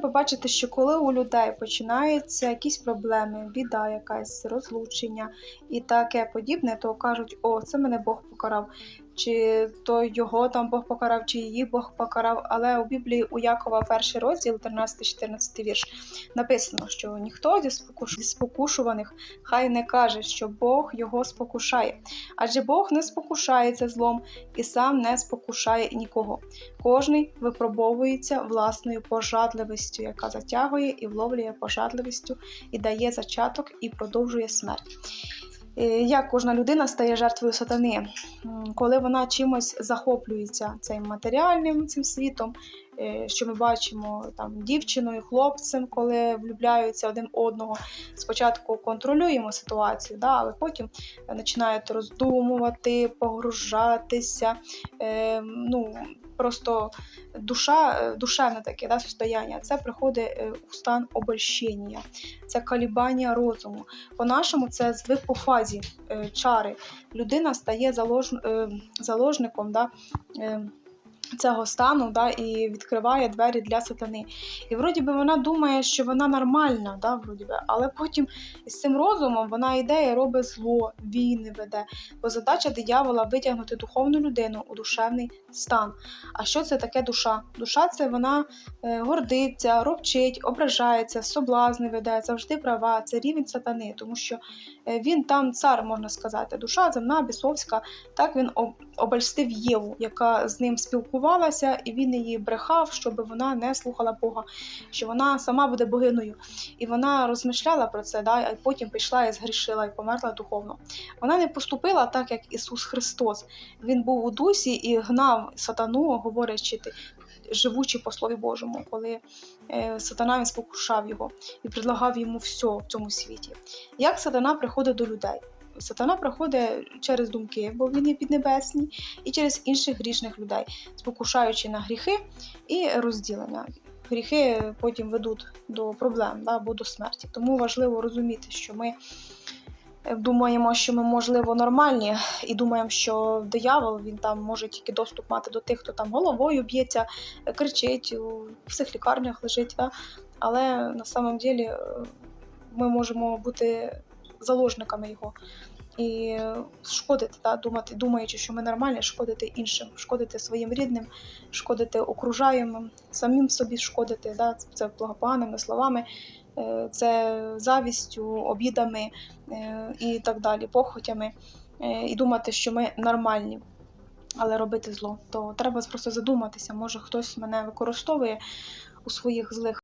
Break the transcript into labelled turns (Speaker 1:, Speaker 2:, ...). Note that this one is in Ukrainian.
Speaker 1: побачити, що коли у людей починаються якісь проблеми, біда, якась розлучення і таке подібне, то кажуть, о, це мене Бог покарав. Чи то його там Бог покарав, чи її Бог покарав. Але у Біблії у Якова перший розділ, 13-14 вірш, написано, що ніхто зі спокушуваних хай не каже, що Бог його спокушає. Адже Бог не спокушається злом і сам не спокушає нікого. Кожний випробовується власною пожадливістю, яка затягує і вловлює пожадливістю, і дає зачаток і продовжує смерть. Як кожна людина стає жертвою сатани, коли вона чимось захоплюється цим матеріальним цим світом, що ми бачимо там дівчиною, хлопцем, коли влюбляються один одного. Спочатку контролюємо ситуацію, да, але потім е, починають роздумувати, погружатися. Е, ну, просто душа, е, душевне таке да, состояння, це приходить е, у стан обольщення, це калібання розуму. По-нашому це звик по фазі е, чари. Людина стає залож, е, заложником да, е, цього стану да, і відкриває двері для сатани. І вроді би вона думає, що вона нормальна, да, вроді би, але потім з цим розумом вона йде і робить зло, війни веде. Бо задача диявола витягнути духовну людину у душевний стан. А що це таке душа? Душа це вона е, гордиться, робчить, ображається, соблазни веде, завжди права. Це рівень сатани, тому що е, він там цар, можна сказати. Душа земна, бісовська. Так він об- обольстив Єву, яка з ним спілкувалася, і він її брехав, щоб вона не слухала Бога, що вона сама буде богиною. І вона розмишляла про це, да, а потім пішла і згрішила і померла духовно. Вона не поступила так, як Ісус Христос. Він був у дусі і гнав сатану, говорячи. Живучи по Слові Божому, коли е, сатана він спокушав його і предлагав йому все в цьому світі. Як сатана приходить до людей? Сатана приходить через думки, бо він є піднебесний, і через інших грішних людей, спокушаючи на гріхи і розділення. Гріхи потім ведуть до проблем да, або до смерті. Тому важливо розуміти, що ми е, думаємо, що ми, можливо, нормальні, і думаємо, що диявол він там може тільки доступ мати до тих, хто там головою б'ється, кричить, у всіх лікарнях лежить. Да? Але на самом ділі е, ми можемо бути заложниками його. І шкодити, да, думати, думаючи, що ми нормальні, шкодити іншим, шкодити своїм рідним, шкодити окружаємим, самим собі шкодити, да, це благопоганими словами, е, це завістю, обідами е, і так далі, похотями, е, і думати, що ми нормальні, але робити зло. То треба просто задуматися, може хтось мене використовує у своїх злих